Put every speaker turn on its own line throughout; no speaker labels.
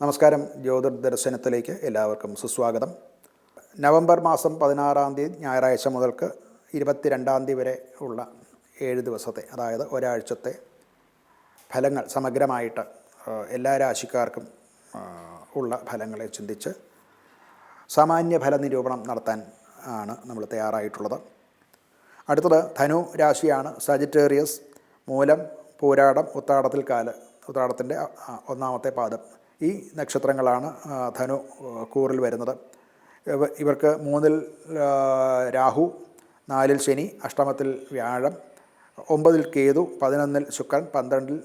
നമസ്കാരം. ജ്യോതിർ ദർശനത്തിലേക്ക് എല്ലാവർക്കും സുസ്വാഗതം. നവംബർ മാസം പതിനാറാം തീയതി ഞായറാഴ്ച മുതൽക്ക് ഇരുപത്തിരണ്ടാം തീയതി വരെ ഉള്ള ഏഴ് ദിവസത്തെ അതായത് ഒരാഴ്ചത്തെ ഫലങ്ങൾ സമഗ്രമായിട്ട് എല്ലാ രാശിക്കാർക്കും ഉള്ള ഫലങ്ങളെ ചിന്തിച്ച് സാമാന്യ ഫല നിരൂപണം നടത്താൻ ആണ് നമ്മൾ തയ്യാറായിട്ടുള്ളത്. അടുത്തത് ധനു രാശിയാണ്. സജിറ്റേറിയസ് മൂലം പൂരാടം ഉത്താടത്തിൽ കാൽ ഉത്താടത്തിന്റെ ഒന്നാമത്തെ പാദം ഈ നക്ഷത്രങ്ങളാണ് ധനു കൂറിൽ വരുന്നത്. ഇവർക്ക് മൂന്നിൽ രാഹു നാലിൽ ശനി അഷ്ടമത്തിൽ വ്യാഴം ഒമ്പതിൽ കേതു പതിനൊന്നിൽ ശുക്രൻ പന്ത്രണ്ടിൽ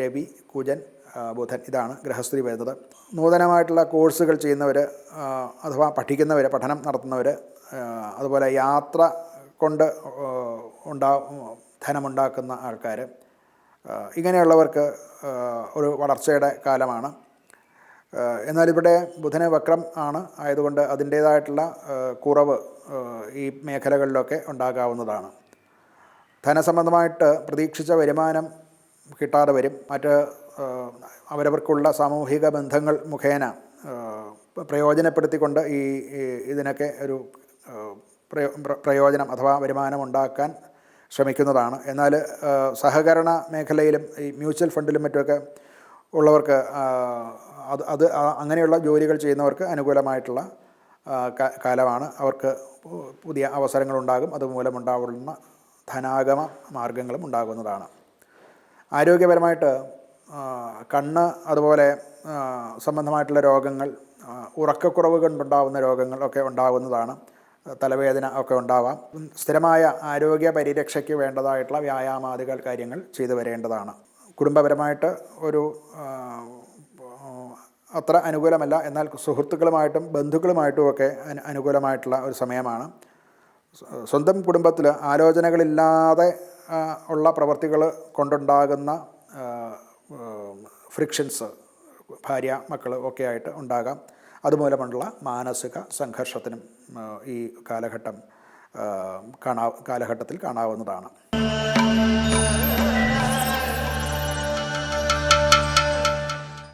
രവി കുജൻ ബുധൻ ഇതാണ് ഗ്രഹസ്ഥിതി വരുന്നത്. നൂതനമായിട്ടുള്ള കോഴ്സുകൾ ചെയ്യുന്നവർ അഥവാ പഠിക്കുന്നവർ പഠനം നടത്തുന്നവർ അതുപോലെ യാത്ര കൊണ്ട് ഉണ്ടാ ധനമുണ്ടാക്കുന്ന ആൾക്കാർ ഇങ്ങനെയുള്ളവർക്ക് ഒരു വളർച്ചയുടെ കാലമാണ്. എന്നാൽ ഇവിടെ ബുധന് വക്രം ആണ് ആയതുകൊണ്ട് അതിന്റേതായിട്ടുള്ള കുറവ് ഈ മേഖലകളിലൊക്കെ ഉണ്ടാകാവുന്നതാണ്. ധനസംബന്ധമായിട്ട് പ്രതീക്ഷിച്ച വരുമാനം കിട്ടാതെ വരും. മറ്റ് അവരവർക്കുള്ള സാമൂഹിക ബന്ധങ്ങൾ മുഖേന പ്രയോജനപ്പെടുത്തിക്കൊണ്ട് ഈ ഇതിനൊക്കെ ഒരു പ്രയോജനം അഥവാ വരുമാനം ഉണ്ടാക്കാൻ ശ്രമിക്കുന്നതാണ്. എന്നാൽ സഹകരണ മേഖലയിലും ഈ മ്യൂച്വൽ ഫണ്ടിലും മറ്റുമൊക്കെ ഉള്ളവർക്ക് അത് അത് അങ്ങനെയുള്ള ജോലികൾ ചെയ്യുന്നവർക്ക് അനുകൂലമായിട്ടുള്ള കാലമാണ്. അവർക്ക് പുതിയ അവസരങ്ങളുണ്ടാകും. അതുമൂലമുണ്ടാകുന്ന ധനാഗമ മാർഗങ്ങളും ഉണ്ടാകുന്നതാണ്. ആരോഗ്യപരമായിട്ട് കണ്ണ് അതുപോലെ സംബന്ധമായിട്ടുള്ള രോഗങ്ങൾ ഉറക്കക്കുറവ് കൊണ്ടുണ്ടാകുന്ന രോഗങ്ങൾ ഒക്കെ ഉണ്ടാകുന്നതാണ്. തലവേദന ഒക്കെ ഉണ്ടാവാം. സ്ഥിരമായ ആരോഗ്യ പരിരക്ഷയ്ക്ക് വേണ്ടതായിട്ടുള്ള വ്യായാമാദികൾ കാര്യങ്ങൾ ചെയ്തു വരേണ്ടതാണ്. കുടുംബപരമായിട്ട് ഒരു അത്ര അനുകൂലമല്ല. എന്നാൽ സുഹൃത്തുക്കളുമായിട്ടും ബന്ധുക്കളുമായിട്ടും ഒക്കെ അനു- അനുകൂലമായിട്ടുള്ള ഒരു സമയമാണ്. സ്വന്തം കുടുംബത്തിൽ ആലോചനകളില്ലാതെ ഉള്ള പ്രവർത്തികൾ കൊണ്ടുണ്ടാകുന്ന ഫ്രിക്ഷൻസ് ഭാര്യ മക്കൾ ഒക്കെ ആയിട്ട് ഉണ്ടാകാം. അതുമൂലമുള്ള മാനസിക സംഘർഷത്തിനും ഈ കാലഘട്ടം കാണാ കാലഘട്ടത്തിൽ കാണാവുന്നതാണ്.